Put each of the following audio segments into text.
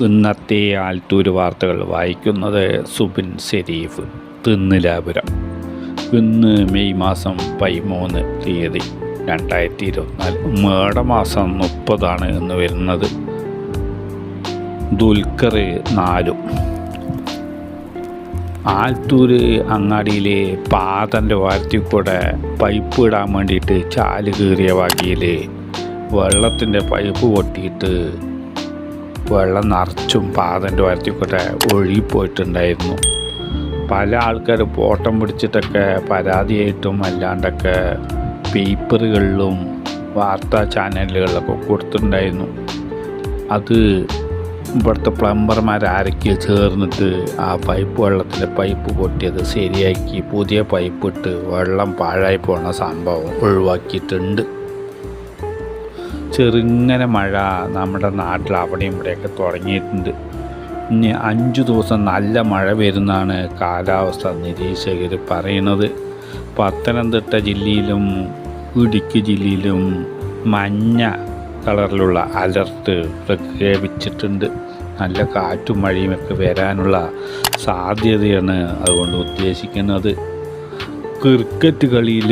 ഇന്നത്തെ ആൽത്തൂർ വാർത്തകൾ വായിക്കുന്നത് സുബിൻ ഷെരീഫ് തിന്നിലാപുരം. ഇന്ന് മെയ് മാസം പതിമൂന്ന് തീയതി രണ്ടായിരത്തി ഇരുപത്തിനാല് മേടമാസം മുപ്പതാണ് എന്ന് വരുന്നത്. ദുൽഖർ നാലും. ആൽത്തൂർ അങ്ങാടിയിലെ പാതന്റെ വാരത്തിൽ കൂടെ പൈപ്പ് ഇടാൻ വേണ്ടിയിട്ട് ചാൽ കീറിയ വകയിൽ വെള്ളത്തിന്റെ പൈപ്പ് പൊട്ടിയിട്ട് വെള്ളം നിറച്ചും പാതന്റെ വരത്തിക്കൊക്കെ ഒഴുകിപ്പോയിട്ടുണ്ടായിരുന്നു. പല ആൾക്കാർ പോട്ടം പിടിച്ചിട്ടൊക്കെ പരാതിയായിട്ടും അല്ലാണ്ടൊക്കെ പേപ്പറുകളിലും വാർത്താ ചാനലുകളിലൊക്കെ കൊടുത്തിട്ടുണ്ടായിരുന്നു. അത് ഇവിടുത്തെ പ്ലംബർമാർ ആരൊക്കെ ചേർന്നിട്ട് ആ പൈപ്പ് വെള്ളത്തിന്റെ പൈപ്പ് പൊട്ടിയത് ശരിയാക്കി പുതിയ പൈപ്പ് ഇട്ട് വെള്ളം പാഴായി പോണ സംഭവം ഒഴിവാക്കിയിട്ടുണ്ട്. ചെറുങ്ങനെ മഴ നമ്മുടെ നാട്ടിൽ അവിടെയും ഇവിടെയൊക്കെ തുടങ്ങിയിട്ടുണ്ട്. ഇനി അഞ്ച് ദിവസം നല്ല മഴ വരുന്നതാണ് കാലാവസ്ഥ നിരീക്ഷകർ പറയുന്നത്. പത്തനംതിട്ട ജില്ലയിലും ഇടുക്കി ജില്ലയിലും മഞ്ഞ കളറിലുള്ള അലർട്ട് പ്രഖ്യാപിച്ചിട്ടുണ്ട്. നല്ല കാറ്റും മഴയും ഒക്കെ വരാനുള്ള സാധ്യതയാണ് അതുകൊണ്ട് ഉദ്ദേശിക്കുന്നത്. ക്രിക്കറ്റ് കളിയിൽ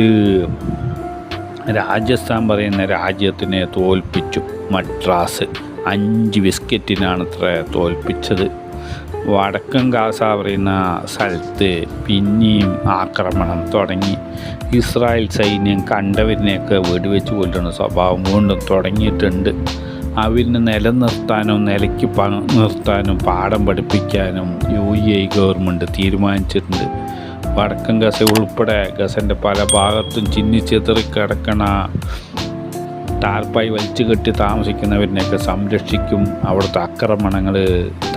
രാജസ്ഥാൻ പറയുന്ന രാജ്യത്തിനെ തോൽപ്പിച്ചു മദ്രാസ്. അഞ്ച് ബിസ്ക്കറ്റിനാണ് അത്ര തോൽപ്പിച്ചത്. വടക്കൻ ഗാസ പറയുന്ന സ്ഥലത്ത് പിന്നെയും ആക്രമണം തുടങ്ങി. ഇസ്രായേൽ സൈന്യം കണ്ടവരിനെയൊക്കെ വെടിവെച്ച് കൊല്ലുന്ന സ്വഭാവം വീണ്ടും തുടങ്ങിയിട്ടുണ്ട്. അവരിനെ നിലനിർത്താനും നിലയ്ക്ക് നിർത്താനും പാഠം പഠിപ്പിക്കാനും യു എ ഗവൺമെന്റ് തീരുമാനിച്ചിട്ടുണ്ട്. വടക്കൻ ഗസ ഉൾപ്പെടെ ഗസന്റെ പല ഭാഗത്തും ചിന്നിച്ചെതറി കിടക്കണ ടാർപ്പായി വലിച്ചു കെട്ടി താമസിക്കുന്നവരിനെയൊക്കെ സംരക്ഷിക്കും. അവിടുത്തെ ആക്രമണങ്ങൾ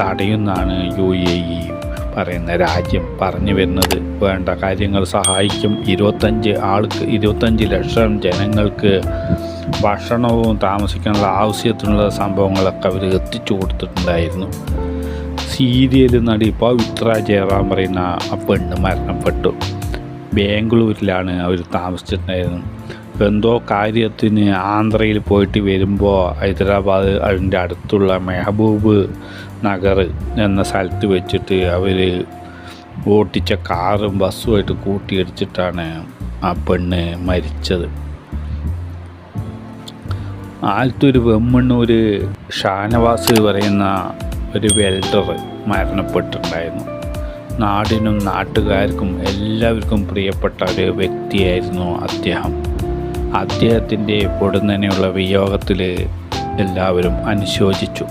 തടയുന്നാണ് യു എ ഇ പറയുന്ന രാജ്യം പറഞ്ഞു വരുന്നത്. വേണ്ട കാര്യങ്ങൾ സഹായിക്കും. ഇരുപത്തഞ്ച് ആൾക്ക് ഇരുപത്തഞ്ച് ലക്ഷം ജനങ്ങൾക്ക് ഭക്ഷണവും താമസിക്കാനുള്ള ആവശ്യത്തിനുള്ള സംഭവങ്ങളൊക്കെ അവർ എത്തിച്ചു കൊടുത്തിട്ടുണ്ടായിരുന്നു. സീരിയൽ നടി പവിത്ര ജയറാം പറയുന്ന ആ പെണ്ണ് മരണപ്പെട്ടു. ബാംഗ്ലൂരിലാണ് അവർ താമസിച്ചിട്ടുണ്ടായിരുന്നത്. എന്തോ കാര്യത്തിന് ആന്ധ്രയിൽ പോയിട്ട് വരുമ്പോൾ ഹൈദരാബാദ് അതിന്റെ അടുത്തുള്ള മെഹബൂബ് നഗർ എന്ന സ്ഥലത്ത് വെച്ചിട്ട് അവർ ഓട്ടിച്ച കാറും ബസ്സുമായിട്ട് കൂട്ടിയിടിച്ചിട്ടാണ് ആ പെണ്ണ് മരിച്ചത്. ആലത്തൂർ വെമ്മണ്ണൂർ ഷാനവാസ് പറയുന്ന ഒരു വെൽഡർ മരണപ്പെട്ടിട്ടുണ്ടായിരുന്നു. നാടിനും നാട്ടുകാർക്കും എല്ലാവർക്കും പ്രിയപ്പെട്ട ഒരു വ്യക്തിയായിരുന്നു അദ്ദേഹം. അദ്ദേഹത്തിന്റെ പൊടുന്നനെയുള്ള വിയോഗത്തിൽ എല്ലാവരും അനുശോചിച്ചു.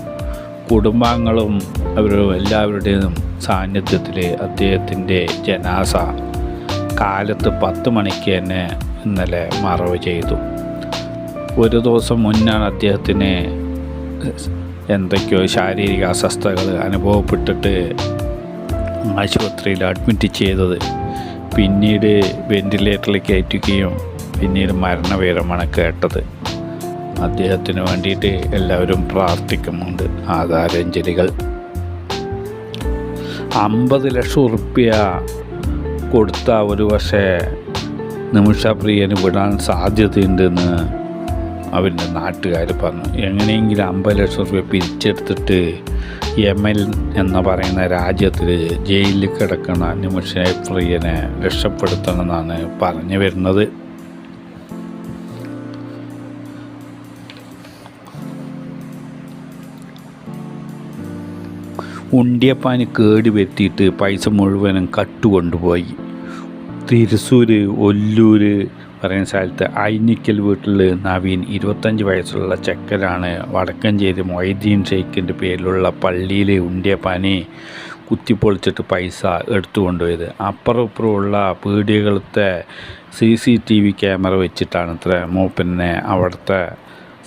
കുടുംബാംഗങ്ങളും അവരും എല്ലാവരുടെയും സാന്നിധ്യത്തിൽ അദ്ദേഹത്തിന്റെ ജനാസ കാലത്ത് പത്ത് മണിക്ക് തന്നെ ഇന്നലെ മറവ് ചെയ്തു. ഒരു ദിവസം മുന്നാണ് അദ്ദേഹത്തിന് എന്തൊക്കെയോ ശാരീരിക അസ്വസ്ഥതകൾ അനുഭവപ്പെട്ടിട്ട് ആശുപത്രിയിൽ അഡ്മിറ്റ് ചെയ്തത്. പിന്നീട് വെന്റിലേറ്ററിൽ കയറ്റുകയും പിന്നീട് മരണവിവരമാണ് കേട്ടത്. അദ്ദേഹത്തിന് വേണ്ടിയിട്ട് എല്ലാവരും പ്രാർത്ഥിക്കുന്നുണ്ട്. ആദാരഞ്ജലികൾ. അമ്പത് ലക്ഷം ഉറുപ്പ്യ കൊടുത്ത ഒരു പക്ഷേ നിമിഷപ്രിയന് വിടാൻ സാധ്യതയുണ്ടെന്ന് അവന്റെ നാട്ടുകാർ പറഞ്ഞു എങ്ങനെയെങ്കിലും അമ്പത് ലക്ഷം രൂപ പിരിച്ചെടുത്തിട്ട് യമൻ എന്ന് പറയുന്ന രാജ്യത്തിൽ ജയിലിൽ കിടക്കുന്ന നിമിഷപ്രിയനെ രക്ഷപ്പെടുത്തണമെന്നാണ് പറഞ്ഞു വരുന്നത്. ഉണ്ടിയപ്പാന് കേട് വരുത്തിയിട്ട് പൈസ മുഴുവനും കട്ടുകൊണ്ടുപോയി. തിരുസൂര് ഒല്ലൂർ പറയുന്ന സ്ഥലത്ത് ഐനിക്കൽ വീട്ടിൽ നവീൻ ഇരുപത്തഞ്ച് വയസ്സുള്ള ചെക്കനാണ് വടക്കഞ്ചേരി മൊയ്തീൻ ഷെയ്ഖിന്റെ പേരിലുള്ള പള്ളിയിലെ പനി കുത്തിപ്പൊളിച്ചിട്ട് പൈസ എടുത്തു കൊണ്ടുപോയത്. അപ്പുറം ഇപ്പുറമുള്ള പീടികകളത്തെ C C T V camera വെച്ചിട്ടാണ് ഇത്ര മൂപ്പനെ അവിടുത്തെ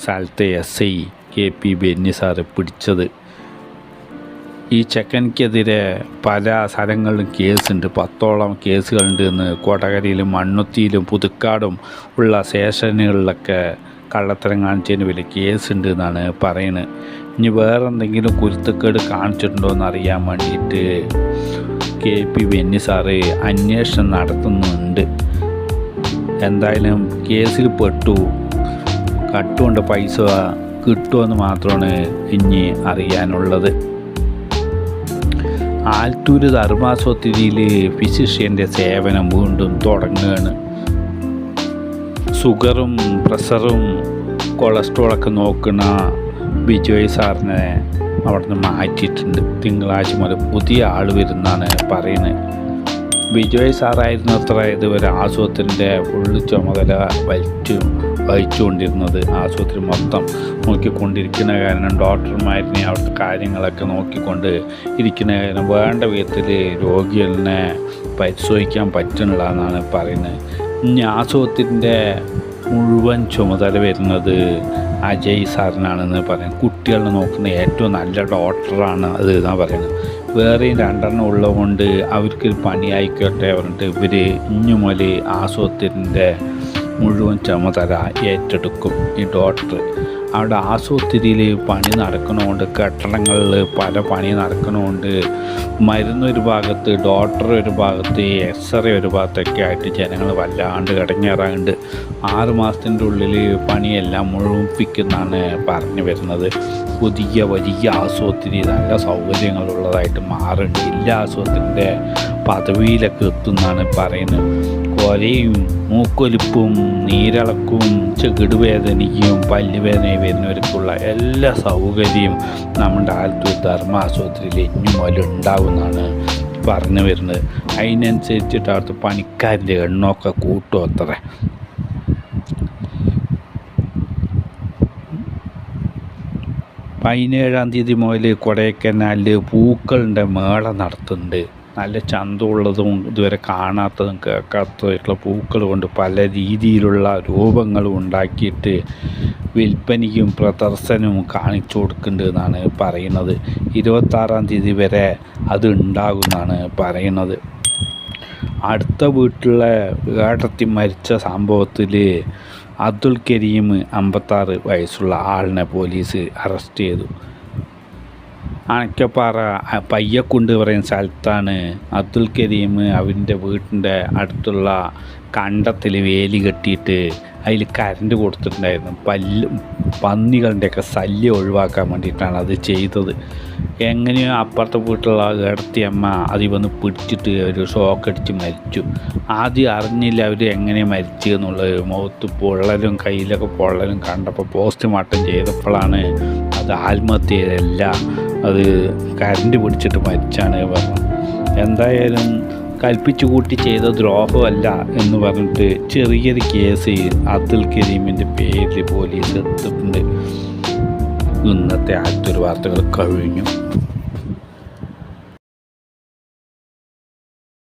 സ്ഥലത്തെ S I K P Benny sir പിടിച്ചത്. ഈ ചെക്കനിക്കെതിരെ പല സ്ഥലങ്ങളിലും കേസുണ്ട്. പത്തോളം കേസുകളുണ്ട് എന്ന് കോട്ടകരയിലും മണ്ണുത്തിയിലും പുതുക്കാടും ഉള്ള സ്റ്റേഷനുകളിലൊക്കെ കള്ളത്തരം കാണിച്ചതിന് വലിയ കേസുണ്ട് എന്നാണ് പറയുന്നത് ഇനി വേറെ എന്തെങ്കിലും കുരുത്തക്കേട് കാണിച്ചിട്ടുണ്ടോ എന്ന് അറിയാൻ വേണ്ടിയിട്ട് കെ പി ബെന്നി സാറ് അന്വേഷണം നടത്തുന്നുണ്ട്. എന്തായാലും കേസിൽ പെട്ടു. കട്ടുകൊണ്ട് പൈസ കിട്ടുമെന്ന് മാത്രമാണ് ഇനി അറിയാനുള്ളത്. ആൽത്തൂർ ധർമാസ്വത്തിരിയിൽ ഫിസിഷ്യന്റെ സേവനം വീണ്ടും തുടങ്ങുകയാണ്. ഷുഗറും പ്രഷറും കൊളസ്ട്രോളൊക്കെ നോക്കുന്ന ബിജോയ് സാറിനെ അവിടുന്ന് മാറ്റിയിട്ടുണ്ട്. തിങ്കളാഴ്ച മുതൽ പുതിയ ആൾ വരുന്നാണ് പറയുന്നത്. ബിജോയ് സാറായിരുന്നു അത്ര ഇതുവരെ ആശുപത്രിന്റെ ഫുള്ള് ചുമതല വലിച്ചു വഹിച്ചുകൊണ്ടിരുന്നത്. ആശുപത്രി മൊത്തം നോക്കിക്കൊണ്ടിരിക്കുന്ന കാരണം ഡോക്ടർമാരിനെ അവിടുത്തെ കാര്യങ്ങളൊക്കെ നോക്കിക്കൊണ്ട് ഇരിക്കുന്ന കാരണം വേണ്ട വിധത്തിൽ രോഗികളിനെ പരിശോധിക്കാൻ പറ്റുന്നില്ല എന്നാണ് പറയുന്നത്. ഇനി ആശുപത്രിന്റെ മുഴുവൻ ചുമതല വരുന്നത് അജയ് സാറിനാണെന്ന് പറയാം കുട്ടികളെ നോക്കുന്ന ഏറ്റവും നല്ല ഡോക്ടറാണ് അത് എന്നാണ് പറയുന്നത്. വേറെയും രണ്ടെണ്ണം ഉള്ളതുകൊണ്ട് അവർക്ക് പണിയായിക്കോട്ടെ പറഞ്ഞിട്ട് ഇവർ ഇഞ്ഞു മുതൽ ആശുപത്രിന്റെ മുഴുവൻ ചുമതല ഏറ്റെടുക്കും. ഈ ഡോക്ടർ അവിടെ ആശുപത്രിയിൽ പണി നടക്കണമുണ്ട് കെട്ടിടങ്ങളിൽ പല പണി നടക്കണമുണ്ട് മരുന്ന് ഒരു ഭാഗത്ത് ഡോക്ടർ ഒരു ഭാഗത്ത് എക്സ്റേ ഒരു ഭാഗത്തൊക്കെ ആയിട്ട് ജനങ്ങൾ വല്ലാണ്ട് കിടങ്ങേറാറുണ്ട് ആറ് മാസത്തിന്റെ ഉള്ളിൽ പണിയെല്ലാം മുഴുവിപ്പിക്കുന്നാണ് പറഞ്ഞു വരുന്നത്. പുതിയ വലിയ ആശുപത്രി നല്ല സൗകര്യങ്ങളുള്ളതായിട്ട് മാറുന്നുണ്ട് എല്ലാ ആശുപത്രിന്റെ പദവിയിലൊക്കെ എത്തുന്നാണ് പറയുന്നത്. കൊലയും മൂക്കൊലിപ്പും നീരിളക്കും ചെകിടുവേദനയും പല്ലുവേദനയും വരുന്നവർക്കുള്ള എല്ലാ സൗകര്യവും നമ്മുടെ ആലത്തൂർ ധർമ്മ ആശുപത്രിയിൽ ഇനി മുതൽ ഉണ്ടാകുമെന്നാണ് പറഞ്ഞു വരുന്നത്. അതിനനുസരിച്ചിട്ട് അവിടുത്തെ പണിക്കാരിന്റെ എണ്ണമൊക്കെ കൂട്ടും അത്ര. പതിനേഴാം തീയതി മുതൽ കൊടൈക്കനാലിൽ പൂക്കളുടെ മേള നടത്തുന്നുണ്ട്. നല്ല ചന്തമുള്ളതും ഇതുവരെ കാണാത്തതും കേൾക്കാത്തതായിട്ടുള്ള പൂക്കൾ കൊണ്ട് പല രീതിയിലുള്ള രൂപങ്ങളും ഉണ്ടാക്കിയിട്ട് വിൽപ്പനയ്ക്കും പ്രദർശനവും കാണിച്ചു കൊടുക്കുന്നുണ്ട് എന്നാണ് പറയുന്നത്. ഇരുപത്താറാം തീയതി വരെ അത് ഉണ്ടാകുമെന്നാണ് പറയുന്നത്. അടുത്ത വീട്ടിലെ ഏട്ടത്തി മരിച്ച സംഭവത്തിൽ അബ്ദുൽ കരീം അമ്പത്താറ് വയസ്സുള്ള ആളിനെ പോലീസ് അറസ്റ്റ് ചെയ്തു. അണക്കപ്പാറ പയ്യക്കുണ്ട് പറയുന്ന സ്ഥലത്താണ് അബ്ദുൽ കരീം അവന്റെ വീട്ടിന്റെ അടുത്തുള്ള കണ്ടത്തിൽ വേലി കെട്ടിയിട്ട് അതിൽ കരണ്ട് കൊടുത്തിട്ടുണ്ടായിരുന്നു. പല്ല് പന്നികളുടെയൊക്കെ ശല്യം ഒഴിവാക്കാൻ വേണ്ടിയിട്ടാണ് അത് ചെയ്തത്. എങ്ങനെയോ അപ്പുറത്തെ വീട്ടിലുള്ള ഇടത്തി അമ്മ അതിൽ വന്ന് പിടിച്ചിട്ട് ഒരു ഷോക്കടിച്ച് മരിച്ചു. ആദ്യം അറിഞ്ഞില്ല അവർ എങ്ങനെ മരിച്ചു എന്നുള്ളത്. മുഖത്ത് പൊള്ളലും കയ്യിലൊക്കെ പൊള്ളലും കണ്ടപ്പോൾ പോസ്റ്റ്മോർട്ടം ചെയ്തപ്പോഴാണ് അത് ആത്മഹത്യയല്ല അത് കരണ്ട് പിടിച്ചിട്ട് മരിച്ചാണ് പറഞ്ഞു എന്തായാലും കൽപ്പിച്ചു കൂട്ടി ചെയ്ത ദ്രോഹമല്ല എന്ന് പറഞ്ഞിട്ട് ചെറിയൊരു കേസ് അബ്ദുൽ കരീമിന്റെ പേരിൽ പോലീസ് എത്തിയിട്ടുണ്ട്. ഇന്നത്തെ ആദ്യത്തെ വാർത്തകൾ കഴിഞ്ഞു.